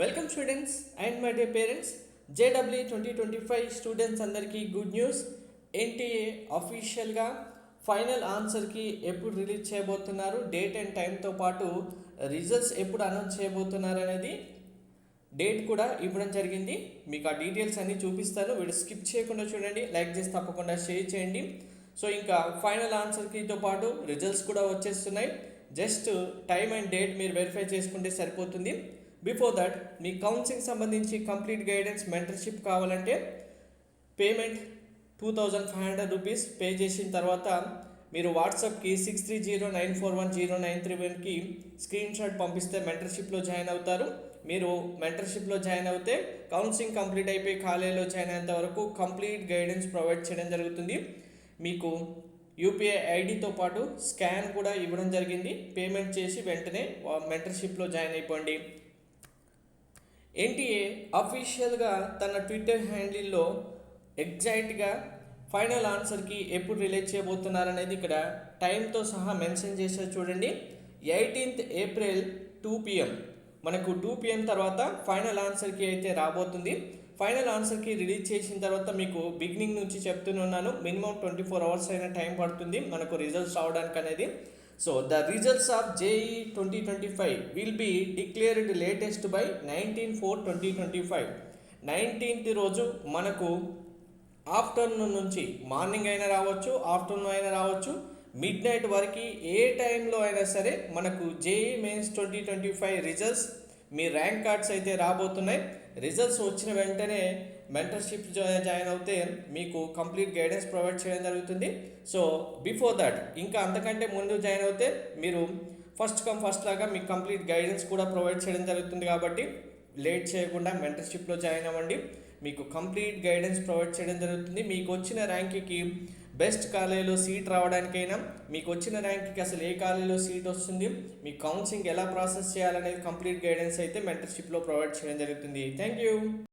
Welcome students and my dear parents JW twenty twenty five students అందరికీ good news NTA అఫీషియల్గా final ఆన్సర్కి ఎప్పుడు release చేయబోతున్నారు date and టైంతో పాటు రిజల్ట్స్ ఎప్పుడు అనౌన్స్ చేయబోతున్నారు అనేది డేట్ కూడా ఇవ్వడం జరిగింది. మీకు ఆ డీటెయిల్స్ అన్నీ చూపిస్తాను. వీడు స్కిప్ చేయకుండా చూడండి లైక్ చేసి తప్పకుండా షేర్ చేయండి. సో ఇంకా ఫైనల్ ఆన్సర్కితో పాటు రిజల్ట్స్ కూడా వచ్చేస్తున్నాయి. జస్ట్ టైం అండ్ డేట్ మీరు వెరిఫై చేసుకుంటే సరిపోతుంది. బిఫోర్ దట్ మీ కౌన్సిలింగ్ సంబంధించి కంప్లీట్ గైడెన్స్ మెంటర్షిప్ కావాలంటే payment two thousand five hundred rupees pay చేసిన తర్వాత మీరు వాట్సాప్కి six three zero nine four one zero nine three వన్కి స్క్రీన్ షాట్ పంపిస్తే మెంటర్షిప్లో జాయిన్ అవుతారు. మీరు మెంటర్షిప్లో జాయిన్ అవుతే కౌన్సిలింగ్ కంప్లీట్ అయిపోయి కాలేజీలో జాయిన్ అయ్యేంత వరకు కంప్లీట్ గైడెన్స్ ప్రొవైడ్ చేయడం జరుగుతుంది. మీకు యూపీఐ ఐడితో పాటు స్కాన్ కూడా ఇవ్వడం జరిగింది. పేమెంట్ చేసి వెంటనే మెంటర్షిప్లో జాయిన్ అయిపోండి. ఎన్టీఏ అఫీషియల్గా తన ట్విట్టర్ హ్యాండిల్లో ఎగ్జాక్ట్గా ఫైనల్ ఆన్సర్కి ఎప్పుడు రిలీజ్ చేయబోతున్నారనేది ఇక్కడ టైంతో సహా మెన్షన్ చేశారు చూడండి. Eighteenth April two PM. మనకు టూ పిఎం తర్వాత ఫైనల్ ఆన్సర్కి అయితే రాబోతుంది. ఫైనల్ ఆన్సర్కి రిలీజ్ చేసిన తర్వాత మీకు బిగినింగ్ నుంచి చెప్తున్నాను మినిమం ట్వంటీ ఫోర్ అవర్స్ అయినా టైం పడుతుంది. మనకు రిజల్ట్స్ రావడానికి అనేది so the results of JEE twenty twenty five will be declared latest by nineteen four twenty twenty five nineteenth రోజు మనకు ఆఫ్టర్నూన్ నుంచి మార్నింగ్ అయినా రావచ్చు ఆఫ్టర్నూన్ అయినా రావచ్చు మిడ్ నైట్ వరకు ఏ టైంలో అయినా సరే మనకు JEE mains twenty twenty five results మీ ర్యాంక్ కార్డ్స్ అయితే రాబోతున్నాయి. రిజల్ట్స్ వచ్చిన వెంటనే మెంటర్షిప్ జాయిన్ అవుతే మీకు కంప్లీట్ గైడెన్స్ ప్రొవైడ్ చేయడం జరుగుతుంది. సో బిఫోర్ దట్ ఇంకా అంతకంటే ముందు జాయిన్ అవుతే మీరు ఫస్ట్ కమ్ ఫస్ట్ లాగా మీకు కంప్లీట్ గైడెన్స్ కూడా ప్రొవైడ్ చేయడం జరుగుతుంది కాబట్టి లేట్ చేయకుండా మెంటర్షిప్లో జాయిన్ అవ్వండి. మీకు కంప్లీట్ గైడెన్స్ ప్రొవైడ్ చేయడం జరుగుతుంది. మీకు వచ్చిన ర్యాంక్కి బెస్ట్ కాలేజీలో సీట్ రావడానికైనా మీకు వచ్చిన ర్యాంక్కి అసలు ఏ కాలేజీలో సీట్ వస్తుంది మీ కౌన్సిలింగ్ ఎలా ప్రాసెస్ చేయాలనేది కంప్లీట్ గైడెన్స్ అయితే మెంటర్షిప్లో ప్రొవైడ్ చేయడం జరుగుతుంది. Thank you